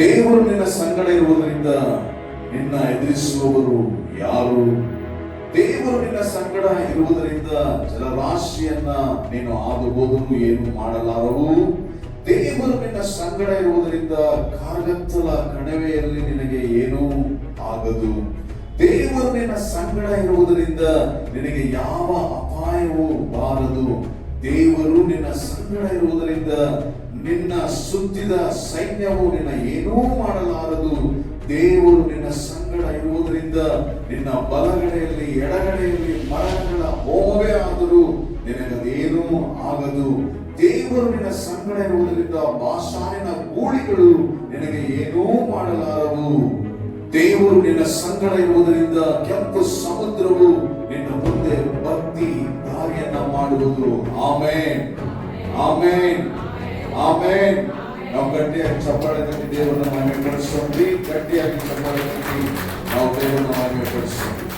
ದೇವರು ನಿನ್ನ ಸಂಗಡ ಇರುವುದರಿಂದ ನಿನ್ನ ಎದುರಿಸುವವರು ಯಾರು? ದೇವರು ನಿನ್ನ ಸಂಗಡ ಇರುವುದರಿಂದ ಜಲರಾಶಿಯನ್ನ ನೀನು ಹಾದು ಹೋದರೂ ಏನು ಮಾಡಲಾರವು? ದೇವರು ನಿನ್ನ ಸಂಗಡ ಇರುವುದರಿಂದ ಕಾರ್ಗತ್ತಲ ಕಣಿವೆಯಲ್ಲಿ ನಿನಗೆ ಏನೂ ಆಗದು. ದೇವರು ನಿನ್ನ ಸಂಗಡ ಇರುವುದರಿಂದ ನಿನಗೆ ಯಾವ ಅಪಾಯವೂ ಬಾರದು. ದೇವರು ನಿನ್ನ ಸಂಗಡ ಇರುವುದರಿಂದ ನಿನ್ನ ಸುತ್ತಿದ ಸೈನ್ಯವು ನಿನ್ನ ಏನೂ ಮಾಡಲಾರದು. ದೇವರು ನಿನ್ನ ಸಂಗಡ ಇರುವುದರಿಂದ ನಿನ್ನ ಬಲಗಡೆಯಲ್ಲಿ, ಎಡಗಡೆಯಲ್ಲಿ ಮರಗಳ ಹೋಮವೇ ಆದರೂ ನಿನಗದೇನೂ ಆಗದು. ದೇವರು ನಿನ್ನ ಸಂಗಡ ಇರುವುದರಿಂದ ಬಾಷಾನಿನ ಗೂಳಿಗಳು ನಿನಗೆ ಏನೂ ಮಾಡಲಾರವು. ದೇವರು ನಿನ್ನ ಸಂಗಡ ಇರುವುದರಿಂದ ಕೆಂಪು ಸಮುದ್ರವು ನಿನ್ನ ಮಾಡುವುದು ಆಮೇನ್ ಆಮೇನ್ ಆಮೇನ್ ನಾವು ಗಟ್ಟಿಯಾಗಿ ಚಪ್ಪಾಳೆ ತಟ್ಟಿ ದೇವರನ್ನ ಮಹಿಮೆ ಪಡಿಸೋಣ್ರಿ ಗಟ್ಟಿಯಾಗಿ ಚಪ್ಪಾಳೆ ತಟ್ಟಿ ನಾವು ದೇವರನ್ನ ಮಹಿಮೆ ಪಡಿಸೋಣ